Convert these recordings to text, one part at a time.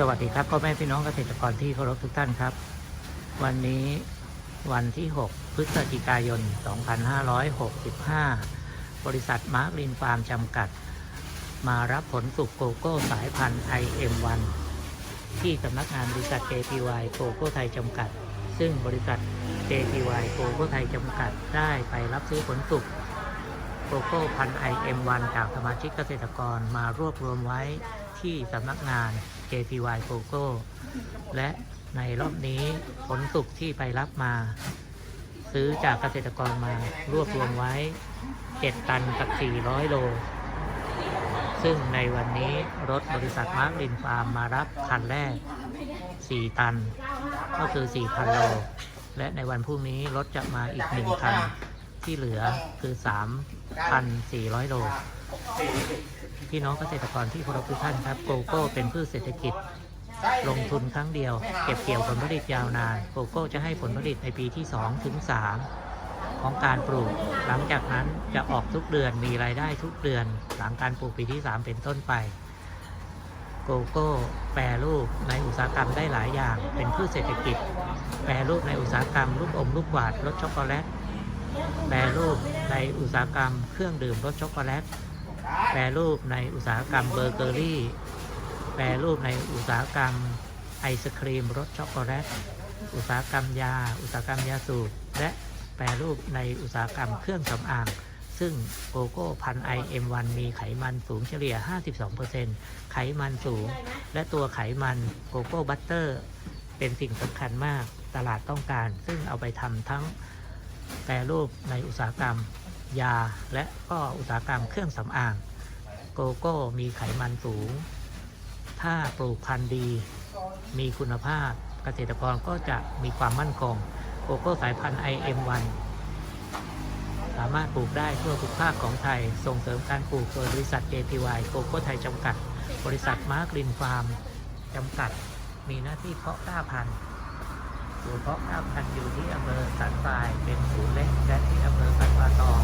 สวัสดีครับพ่อแม่พี่น้องเกษตรกรที่เคารพทุกท่านครับ วันนี้วันที่ 6 พฤศจิกายน 2565 บริษัทมาร์กลินฟาร์มจำกัด มารับผลสุกโกโก้สายพันธุ์ IM1 ที่สำนักงานบริษัท JPY โกโก้ไทยจำกัด ซึ่งบริษัท JPY โกโก้ไทยจำกัดได้ไปรับซื้อผลสุกโกโก้พันธุ์ IM1 จากสมาชิกเกษตรกรมารวบรวมไว้ ที่สำนักงาน JPY โกโก้และในรอบนี้ผลสุกที่ไปรับมา ซื้อจากเกษตรกรมารวบรวมไว้ 7 ตันกับ 400 โล ซึ่งในวันนี้รถบริษัทมาร์กลินฟาร์มมารับคันแรก 4 ตัน ก็คือ 4,000 โล และในวันพรุ่งนี้รถจะมาอีก 1 คัน ที่เหลือคือ 3,400 โลพี่น้องเกษตรกรที่เคารพทุกท่านครับโกโก้เป็นพืชเศรษฐกิจ ลงทุนครั้งเดียว เก็บเกี่ยวผลผลิตยาวนาน โกโก้จะให้ผลผลิตในปีที่2ถึง3ของการปลูก หลังจากนั้นจะออกทุกเดือนมีรายได้ทุกเดือน หลังการปลูกปีที่ 3 เป็นต้นไป โกโก้แปรรูปในอุตสาหกรรมได้หลายอย่าง เป็นพืชเศรษฐกิจ แปรรูปในอุตสาหกรรมลูกอมลูกหวาดรสช็อกโกแลตแปรรูปในอุตสาหกรรมเครื่องดื่มรสช็อกโกแลต แปรรูปในอุตสาหกรรมเบเกอรี่ แปรรูปในอุตสาหกรรมไอศครีมรสช็อกโกแลต อุตสาหกรรมยา อุตสาหกรรมยาสูบ และแปรรูปในอุตสาหกรรมเครื่องสำอาง ซึ่งโกโก้พันไอเอ็มวันมีไขมันสูงเฉลี่ย 52%ไขมันสูง และตัวไขมันโกโก้บัตเตอร์ เป็นสิ่งสำคัญมากตลาดต้องการ ซึ่งเอาไปทำทั้งแปรรูปในอุตสาหกรรม ยาและก็อุตสาหกรรมเครื่องสำอาง โกโก้มีไขมันสูง ถ้าปลูกพันธุ์ดี มีคุณภาพเกษตรกรก็จะมีความมั่นคง โกโก้สายพันธุ์ IM1 สามารถปลูกได้ทั่วทุกภาคของไทย ส่งเสริมการปลูกโดยบริษัท JPY โกโก้ไทยจำกัด บริษัทมาร์กลินฟาร์มจำกัด มีหน้าที่เพาะกล้าพันธุ์ศูนย์เพาะกล้าพันธุ์อยู่ที่อำเภอสันทรายเป็นศูนย์เล็กและที่อำเภอสันป่าตอง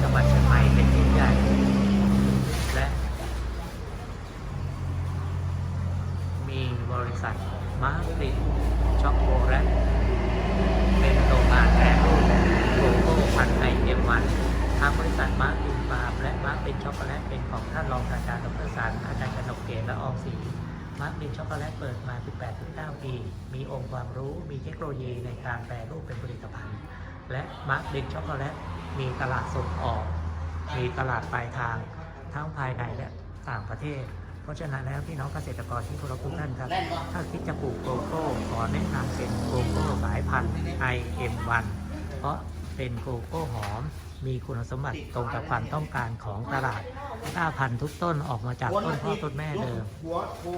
จังหวัดเชียงใหม่เป็นที่ใหญ่ และ มี บริษัทมาร์ตินช็อกโกแลตเป็นโรงงานแปรรูปโกโก้พันธุ์ไอเอ็มวันทางบริษัทมาร์ตินฟาร์และมาร์ตินช็อกโกแลตเป็นของท่านรองศาสตราจารย์ดรสันอาจารย์กนกเกตและออกสีมาร์ตินช็อกโกแลตเปิดมา 18-9 ปี มีองค์ความรู้มีเทคโนโลยีในการแปรรูปเป็นผลิตภัณฑ์ และมาร์ตินช็อกโกแลตมีตลาดส่งออก มีตลาดปลายทางทั้งภายในและต่างประเทศ ราะฉะนั้นแล้วพี่น้องเกษตรกรที่เคารพทุกท่านครับ ถ้าคิดจะปลูกโกโก้ขอแนะนำเป็นโกโก้สายพันธุ์ IM1 เพราะเป็นโกโก้หอมมีคุณสมบัติตรงกับความต้องการของตลาดก้าพันธุ์ทุกต้นออกมาจากต้นพ่อต้นแม่เดิม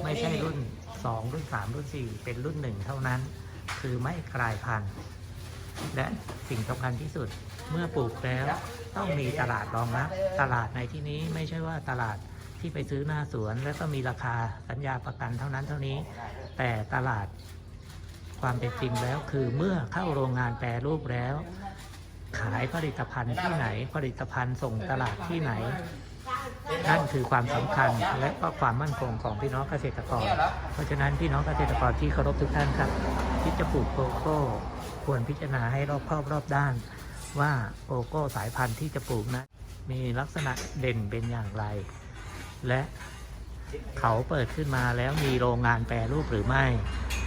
ไม่ใช่รุ่น 2 รุ่น 3 รุ่น 4 เป็นรุ่นหนึ่งเท่านั้น คือไม่กลายพันธุ์ และสิ่งสำคัญที่สุดเมื่อปลูกแล้วต้องมีตลาดรองรับตลาดในที่นี้ไม่ใช่ว่าตลาด ที่ไปซื้อหน้าสวน แล้วก็มีราคาสัญญาประกันเท่านั้นเท่านี้ แต่ตลาดความเป็นจริงแล้ว คือเมื่อเข้าโรงงานแปรรูปแล้ว ขายผลิตภัณฑ์ที่ไหน ผลิตภัณฑ์ส่งตลาดที่ไหน นั่นคือความสำคัญและก็ความมั่นคงของพี่น้องเกษตรกร เพราะฉะนั้นพี่น้องเกษตรกรที่เคารพทุกท่านครับที่จะปลูกโกโก้ควรพิจารณาให้รอบครอบรอบด้าน ว่าโกโก้สายพันธุ์ที่จะปลูกนั้นมีลักษณะเด่นเป็นอย่างไร และเขาเปิดขึ้นมาแล้วมีโรงงานแปรรูปหรือไม่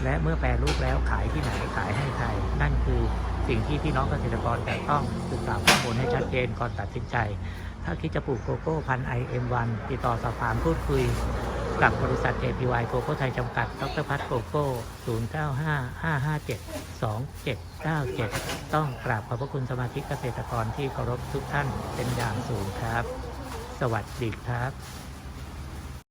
และเมื่อแปรรูปแล้วขายที่ไหนขายให้ใคร นั่นคือสิ่งที่พี่น้องเกษตรกรแต่ต้องศึกษาข้อมูลให้ชัดเจนก่อนตัดสินใจ ถ้าคิดจะปลูกโกโก้พันธุ์ IM1 ติดต่อสอบถามพูดคุย กับบริษัท JPY โกโก้ไทยจำกัด ดรพัฒน์โกโก้ 0955572797 ต้องกราบขอบพระคุณสมาชิกเกษตรกรที่เคารพทุกท่านเป็นอย่างสูงครับ สวัสดีครับ